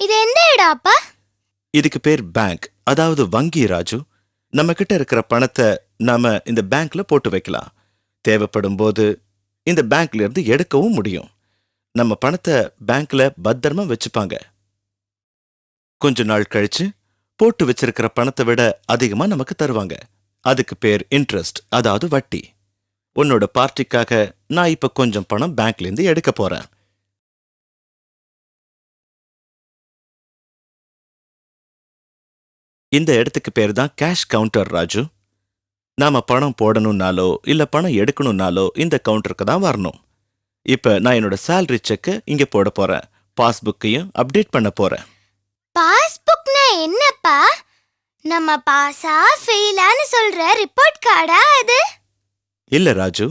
இது எந்த இடம் அப்பா? இதுக்கு பேர் பேங்க். அதாவது வங்கி ராஜு. நம்ம கிட்ட இருக்கிற பணத்தை நாம இந்த பேங்க்ல போட்டு வைக்கலாம். தேவைப்படும் போது இந்த பேங்க்ல இருந்து எடுக்கவும் முடியும். நம்ம பணத்தை பேங்க்ல பத்திரமா வச்சுப்பாங்க. கொஞ்ச நாள் கழிச்சு போட்டு வச்சிருக்கிற பணத்தை விட அதிகமா நமக்கு தருவாங்க. அதுக்கு பேர் இன்ட்ரெஸ்ட் அதாவது வட்டி. உன்னோட பார்ட்டிக்காக நான் இப்ப கொஞ்சம் பணம் பேங்க்ல இருந்து எடுக்க போறேன். இந்த இடத்துக்கு பேர் தான் கேஷ் கவுண்டர் ராஜு. நாம பணம் போடணும்னாலோ இல்ல பணம் எடுக்கணும்னாலோ இந்த கவுண்டருக்கு தான் வரணும். இப்ப நான் என்னோட சேலரி செக்கை இங்க போட போறேன். பாஸ்புக்கையும் அப்டேட் பண்ண போறேன். பாஸ்புக்னா என்னப்பா? நம்ம பாஸா ஃபெயிலான்னு சொல்ற ரிப்போர்ட் கார்டா அது? இல்ல ராஜு.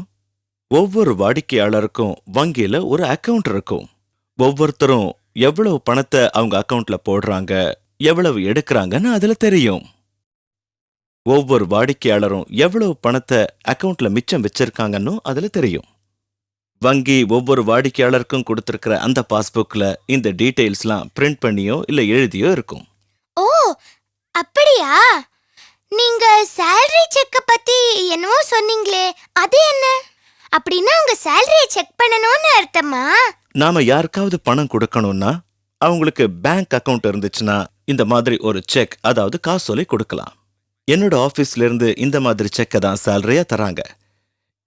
ஒவ்வொரு வாடிக்கையாளருக்கும் வங்கியில ஒரு அக்கவுண்ட் இருக்கும். ஒவ்வொருத்தரும் எவ்வளவு பணத்தை அவங்க அக்கவுண்ட்ல போடுறாங்க எவ்வளவு எடுக்கிறாங்கன்னு அதுல தெரியும். ஒவ்வொரு வாடிக்கையாளரும் எவ்வளவு பணத்தை அக்கவுண்ட்ல மிச்சம் வச்சிருக்காங்கன்னு அதுல தெரியும். வங்கி ஒவ்வொரு வாடிக்கையாளருக்கும் கொடுத்திருக்கிற அந்த பாஸ்புக்ல இந்த டீடைல்ஸ்லாம் பிரிண்ட் பண்ணியோ இல்ல எழுதியோ இருக்கும். ஓ அப்படியா? நீங்க சேலரி செக்க பத்தி என்னவோ சொன்னீங்களே அது என்ன? அப்படின்னா உங்க சேலரியை செக் பண்ணணும்னு அர்த்தமா? நாம யாருக்காவது பணம் கொடுக்கணும்னா அவங்களுக்கு பேங்க் அக்கவுண்ட் இருந்துச்சுன்னா இந்த மாதிரி ஒரு செக் அதாவது காசோலை கொடுக்கலாம். என்னோட ஆபீஸ்ல இருந்து இந்த மாதிரி செக்கை தான் சேலரியா தராங்க.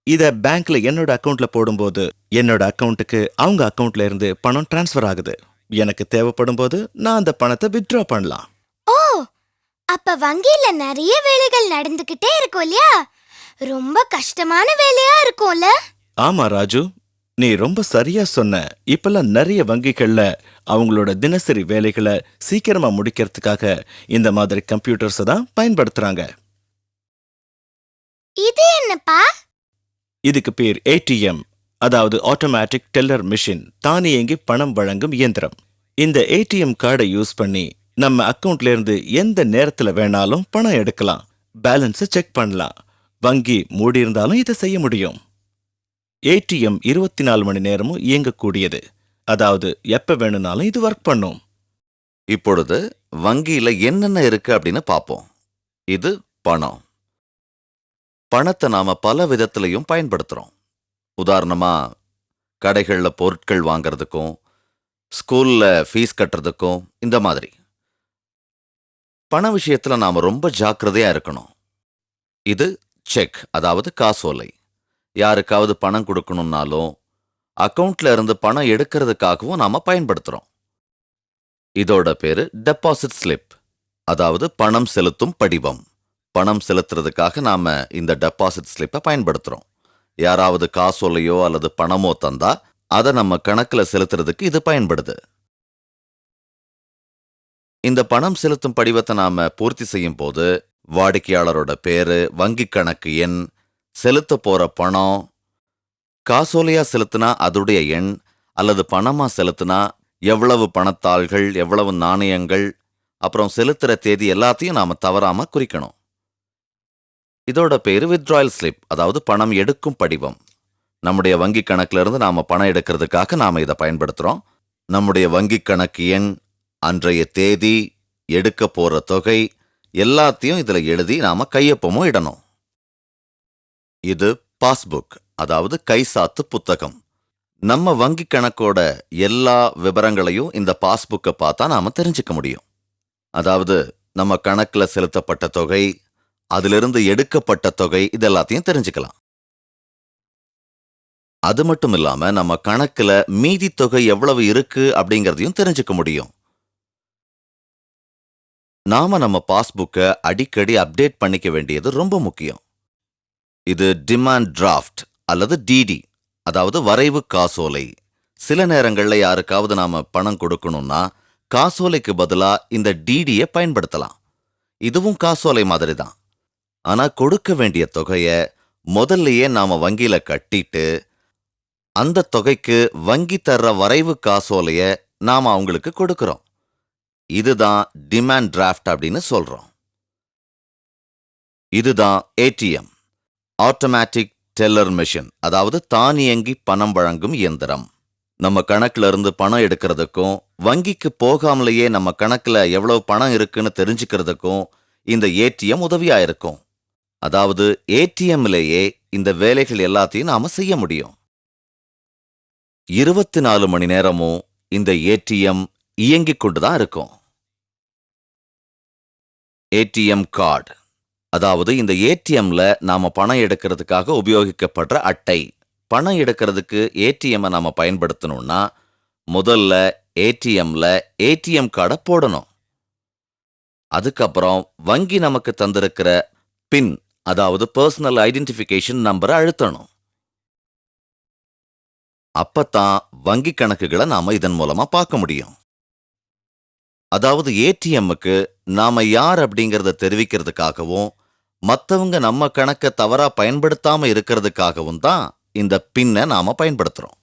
இத பேங்க்ல என்னோட அக்கவுண்ட்ல போடும்போது என்னோட அக்கவுண்ட்டுக்கு அவங்க அக்கவுண்ட்ல இருந்து பணம் டிரான்ஸ்ஃபர் ஆகுது. எனக்கு தேவைப்படும் போது நான் அந்த பணத்தை வித்ட்ரா பண்ணலாம். ஓ! அப்ப வங்கியில நிறைய வேலைகள் நடந்துகிட்டே இருக்கும் இல்லையா? ரொம்ப கஷ்டமான வேலையா இருக்கும்ல? ஆமா ராஜு. நீ ரொம்ப சரியா சொன்ன. இப்பெல்லாம் நிறைய வங்கிகள்ல அவங்களோட தினசரி வேலைகளை சீக்கிரமா முடிக்கிறதுக்காக இந்த மாதிரி கம்ப்யூட்டர்ஸை தான் பயன்படுத்துறாங்க. இது என்னப்பா? இதுக்கு பேர் ஏடிஎம் அதாவது ஆட்டோமேட்டிக் டெல்லர் மிஷின் தானியங்கி பணம் வழங்கும் இயந்திரம். இந்த ஏடிஎம் கார்டை யூஸ் பண்ணி நம்ம அக்கவுண்ட்ல இருந்து எந்த நேரத்துல வேணாலும் பணம் எடுக்கலாம். பேலன்ஸை செக் பண்ணலாம். வங்கி மூடி இருந்தாலும் இதை செய்ய முடியும். ஏடிஎம் இருபத்தி நாலு மணி நேரமும் இயங்கக்கூடியது. அதாவது எப்ப வேணும்னாலும் இது ஒர்க் பண்ணும். இப்பொழுது வங்கியில என்னென்ன இருக்கு அப்படின்னு பார்ப்போம் இது பணம். பணத்தை நாம பல விதத்திலையும் பயன்படுத்துறோம். உதாரணமா கடைகளில் பொருட்கள் வாங்குறதுக்கும் ஸ்கூல்ல ஃபீஸ் கட்டுறதுக்கும் இந்த மாதிரி. பண விஷயத்துல நாம ரொம்ப ஜாக்கிரதையா இருக்கணும். இது செக் அதாவது காசோலை யாருக்காவது பணம் கொடுக்கணும்னாலும் அக்கவுண்ட்ல இருந்து பணம் எடுக்கிறதுக்காகவும் நாம பயன்படுத்துறோம். இதோட பேரு டெபாசிட் ஸ்லிப் அதாவது பணம் செலுத்தும் படிவம். பணம் செலுத்துறதுக்காக நாம இந்த டெபாசிட் ஸ்லிப்பை பயன்படுத்துறோம். யாராவது காசோலையோ அல்லது பணமோ தந்தா அதை நம்ம கணக்குல செலுத்துறதுக்கு இது பயன்படுது. இந்த பணம் செலுத்தும் படிவத்தை நாம பூர்த்தி செய்யும் போது வாடிக்கையாளரோட பேரு வங்கி கணக்கு எண் செலுத்த போற பணம் காசோலையா செலுத்தினா அதோடைய எண் அல்லது பணமா செலுத்தினா எவ்வளவு பணத்தாள்கள் எவ்வளவு நாணயங்கள் அப்புறம் செலுத்துற தேதி எல்லாத்தையும் நாம தவறாம குறிக்கணும். இதோட பேரு வித்ட்ராயல் ஸ்லிப் அதாவது பணம் எடுக்கும் படிவம். நம்முடைய வங்கி கணக்குல இருந்து நாம பணம் எடுக்கிறதுக்காக நாம இதை பயன்படுத்துறோம். நம்முடைய வங்கி கணக்கு எண் அன்றைய தேதி எடுக்க போற தொகை எல்லாத்தையும் இதுல எழுதி நாம கையொப்பமும் இடணும். இது பாஸ்புக். அதாவது கைசாத்து புத்தகம். நம்ம வங்கி கணக்கோட எல்லா விவரங்களையும் இந்த பாஸ்புக்கை பார்த்தா நாம தெரிஞ்சுக்க முடியும். அதாவது நம்ம கணக்குல செலுத்தப்பட்ட தொகை அதிலிருந்து எடுக்கப்பட்ட தொகை இதெல்லாத்தையும் தெரிஞ்சுக்கலாம். அது மட்டும் இல்லாம நம்ம கணக்குல மீதி தொகை எவ்வளவு இருக்கு அப்படிங்கறதையும் தெரிஞ்சுக்க முடியும். நாம நம்ம பாஸ்புக்கை அடிக்கடி அப்டேட் பண்ணிக்க வேண்டியது ரொம்ப முக்கியம். இது டிமாண்ட் டிராஃப்ட். அல்லது டிடி அதாவது வரைவு காசோலை. சில நேரங்கள்ல யாருக்காவது நாம பணம் கொடுக்கணும்னா காசோலைக்கு பதிலா இந்த டிடியை பயன்படுத்தலாம். இதுவும் காசோலை மாதிரி தான் ஆனா கொடுக்க வேண்டிய தொகைய முதல்லயே நாம வங்கியில கட்டிட்டு அந்த தொகைக்கு வங்கி தர்ற வரைவு காசோலைய நாம அவங்களுக்கு கொடுக்கறோம். இதுதான் டிமாண்ட் டிராஃப்ட் அப்படின்னு சொல்றோம். இதுதான் ஏடிஎம் ஆட்டோமேட்டிக் டெல்லர் மெஷின் அதாவது தானியங்கி பணம் வழங்கும் இயந்திரம். நம்ம கணக்குல இருந்து பணம் எடுக்கிறதுக்கும் வங்கிக்கு போகாமலேயே நம்ம கணக்குல எவ்வளவு பணம் இருக்குன்னு தெரிஞ்சுக்கிறதுக்கும் இந்த ஏடிஎம் உதவியா இருக்கும் அதாவது ஏடிஎம்லேயே இந்த வேலைகள் எல்லாத்தையும் நாம செய்ய முடியும். இருபத்தி நாலு மணி நேரமும் இந்த ஏடிஎம் இயங்கிக் கொண்டுதான் இருக்கும். ATM card. அதாவது இந்த ஏடிஎம்ல நாம பணம் எடுக்கிறதுக்காக உபயோகிக்கப்படுற அட்டை. பணம் எடுக்கிறதுக்கு ஏடிஎம்மை நாம பயன்படுத்தணும்னா முதல்ல ஏடிஎம்ல ஏடிஎம் கார்டை போடணும். அதுக்கப்புறம் வங்கி நமக்கு தந்திருக்கிற பின் அதாவது பர்சனல் ஐடென்டிஃபிகேஷன் நம்பரை அழுத்தணும். அப்பத்தான் வங்கி கணக்குகளை நாம இதன் மூலமா பார்க்க முடியும். அதாவது ஏடிஎம்முக்கு நாம யார் அப்படிங்கறத தெரிவிக்கிறதுக்காகவும் மத்தவங்க நம்ம கணக்க தவறா பயன்படுத்தாம இருக்கிறதுக்காகவும் தான் இந்த பின்னை நாம பயன்படுத்துறோம்.